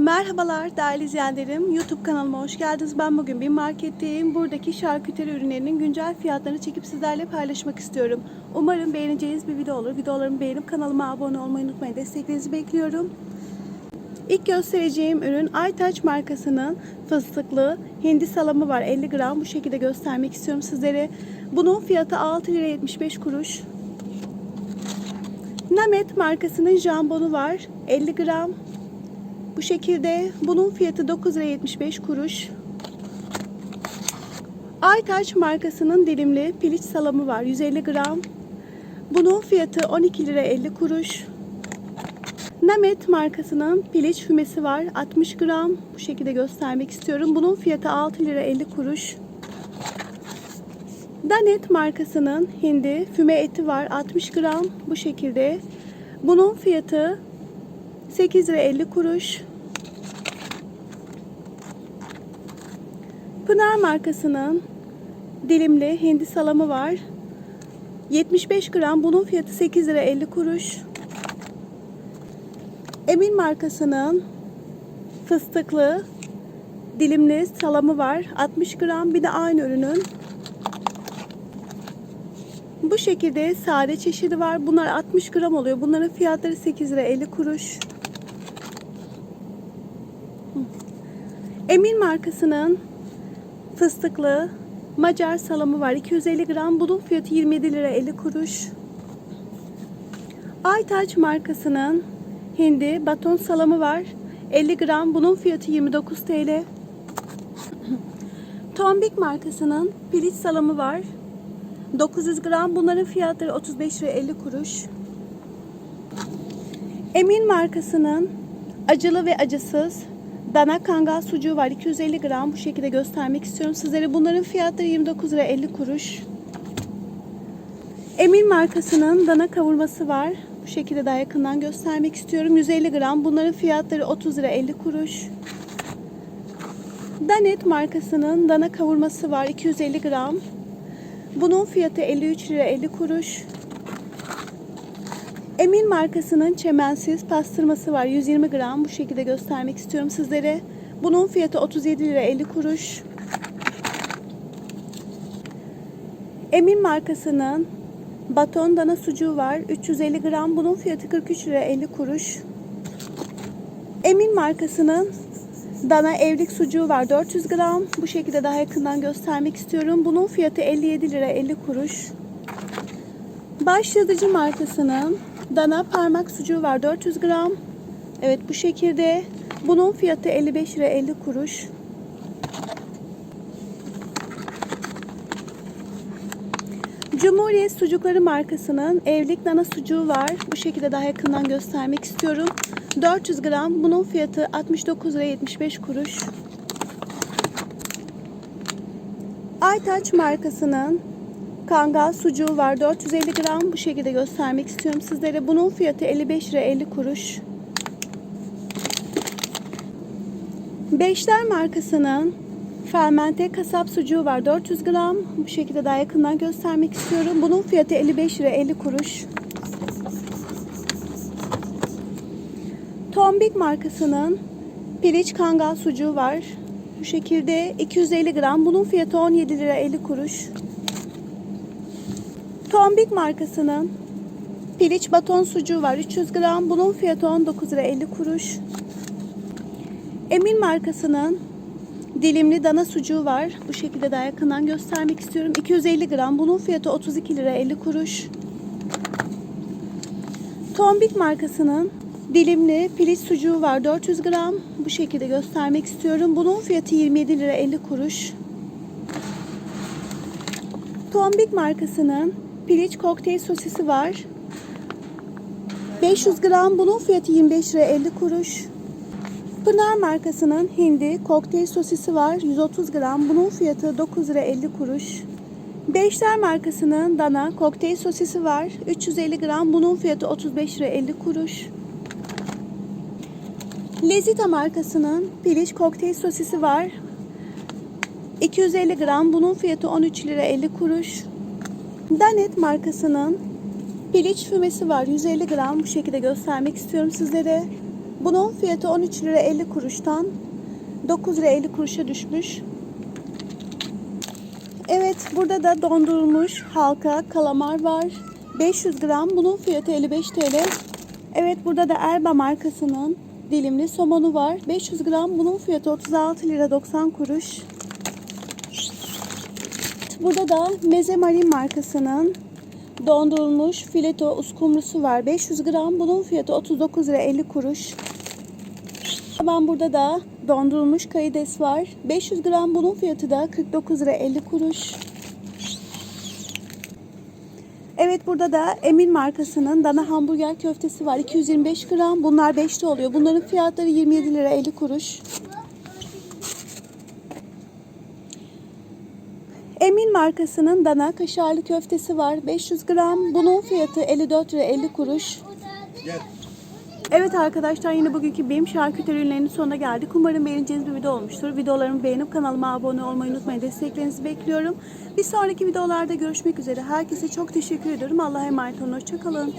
Merhabalar değerli izleyenlerim. YouTube kanalıma hoş geldiniz. Ben bugün bir marketteyim. Buradaki şarküteri ürünlerinin güncel fiyatlarını çekip sizlerle paylaşmak istiyorum. Umarım beğeneceğiniz bir video olur. Videolarımı beğenip kanalıma abone olmayı unutmayın. Desteklerinizi bekliyorum. İlk göstereceğim ürün Aytaç markasının fıstıklı hindi salamı var. 50 gram bu şekilde göstermek istiyorum sizlere. Bunun fiyatı 6 lira 75 kuruş. Namet markasının jambonu var. 50 gram. Bu şekilde bunun fiyatı 9 lira 75 kuruş. Aytaç markasının dilimli piliç salamı var 150 gram. Bunun fiyatı 12 lira 50 kuruş. Namet markasının piliç fümesi var 60 gram. Bu şekilde göstermek istiyorum. Bunun fiyatı 6 lira 50 kuruş. Danet markasının hindi füme eti var 60 gram. Bu şekilde. Bunun fiyatı 8 lira 50 kuruş. Pınar markasının dilimli hindi salamı var. 75 gram. Bunun fiyatı 8 lira 50 kuruş. Emin markasının fıstıklı dilimli salamı var. 60 gram. Bir de aynı ürünün bu şekilde sade çeşidi var. Bunlar 60 gram oluyor. Bunların fiyatları 8 lira 50 kuruş. Emin markasının fıstıklı Macar salamı var. 250 gram. Bunun fiyatı 27 lira 50 kuruş. Aytaç markasının hindi baton salamı var. 50 gram. Bunun fiyatı 29 TL. Tombik markasının piliç salamı var. 900 gram. Bunların fiyatları 35 lira 50 kuruş. Emin markasının acılı ve acısız dana kangal sucuğu var. 250 gram. Bu şekilde göstermek istiyorum sizlere. Bunların fiyatları 29 lira 50 kuruş. Emin markasının dana kavurması var. Bu şekilde daha yakından göstermek istiyorum. 150 gram. Bunların fiyatları 30 lira 50 kuruş. Danet markasının dana kavurması var. 250 gram. Bunun fiyatı 53 lira 50 kuruş. Emin markasının çemensiz pastırması var. 120 gram. Bu şekilde göstermek istiyorum sizlere. Bunun fiyatı 37 lira 50 kuruş. Emin markasının baton dana sucuğu var. 350 gram. Bunun fiyatı 43 lira 50 kuruş. Emin markasının dana evlik sucuğu var. 400 gram. Bu şekilde daha yakından göstermek istiyorum. Bunun fiyatı 57 lira 50 kuruş. Başlatıcı markasının dana parmak sucuğu var 400 gram. Evet bu şekilde. Bunun fiyatı 55 lira 50 kuruş. Cumhuriyet Sucukları markasının evlilik dana sucuğu var. Bu şekilde daha yakından göstermek istiyorum. 400 gram. Bunun fiyatı 69 lira 75 kuruş. Aytaç markasının Kangal sucuğu var. 450 gram. Bu şekilde göstermek istiyorum sizlere. Bunun fiyatı 55 lira 50 kuruş. Beşler markasının fermente kasap sucuğu var. 400 gram. Bu şekilde daha yakından göstermek istiyorum. Bunun fiyatı 55 lira 50 kuruş. Tombik markasının piliç kangal sucuğu var. Bu şekilde 250 gram. Bunun fiyatı 17 lira 50 kuruş. Tombik markasının piliç baton sucuğu var. 300 gram. Bunun fiyatı 19 lira 50 kuruş. Emin markasının dilimli dana sucuğu var. Bu şekilde daha yakından göstermek istiyorum. 250 gram. Bunun fiyatı 32 lira 50 kuruş. Tombik markasının dilimli piliç sucuğu var. 400 gram. Bu şekilde göstermek istiyorum. Bunun fiyatı 27 lira 50 kuruş. Tombik markasının piliç kokteyl sosisi var. 500 gram. Bunun fiyatı 25 lira 50 kuruş. Pınar markasının hindi kokteyl sosisi var. 130 gram. Bunun fiyatı 9 lira 50 kuruş. Beşler markasının dana kokteyl sosisi var. 350 gram. Bunun fiyatı 35 lira 50 kuruş. Lezita markasının piliç kokteyl sosisi var. 250 gram. Bunun fiyatı 13 lira 50 kuruş. Danet markasının piliç fümesi var. 150 gram. Bu şekilde göstermek istiyorum sizlere. Bunun fiyatı 13 lira 50 kuruştan 9 lira 50 kuruşa düşmüş. Evet burada da dondurulmuş halka kalamar var. 500 gram bunun fiyatı 55 TL. Evet burada da Erba markasının dilimli somonu var. 500 gram bunun fiyatı 36 lira 90 kuruş. Burada da Meze Marin markasının dondurulmuş fileto uskumrusu var. 500 gram bunun fiyatı 39 lira 50 kuruş. Ben burada da dondurulmuş karides var. 500 gram bunun fiyatı da 49 lira 50 kuruş. Evet burada da Emin markasının dana hamburger köftesi var. 225 gram. Bunlar 5'te oluyor. Bunların fiyatları 27 lira 50 kuruş. Emin markasının dana kaşarlı köftesi var. 500 gram. Bunun fiyatı 54 lira 50 kuruş. Evet arkadaşlar yine bugünkü benim şarküteri ürünlerinin sonuna geldik. Umarım beğeneceğiniz bir video olmuştur. Videolarımı beğenip kanalıma abone olmayı unutmayın. Desteklerinizi bekliyorum. Bir sonraki videolarda görüşmek üzere. Herkese çok teşekkür ediyorum. Allah'a emanet olun. Hoşçakalın.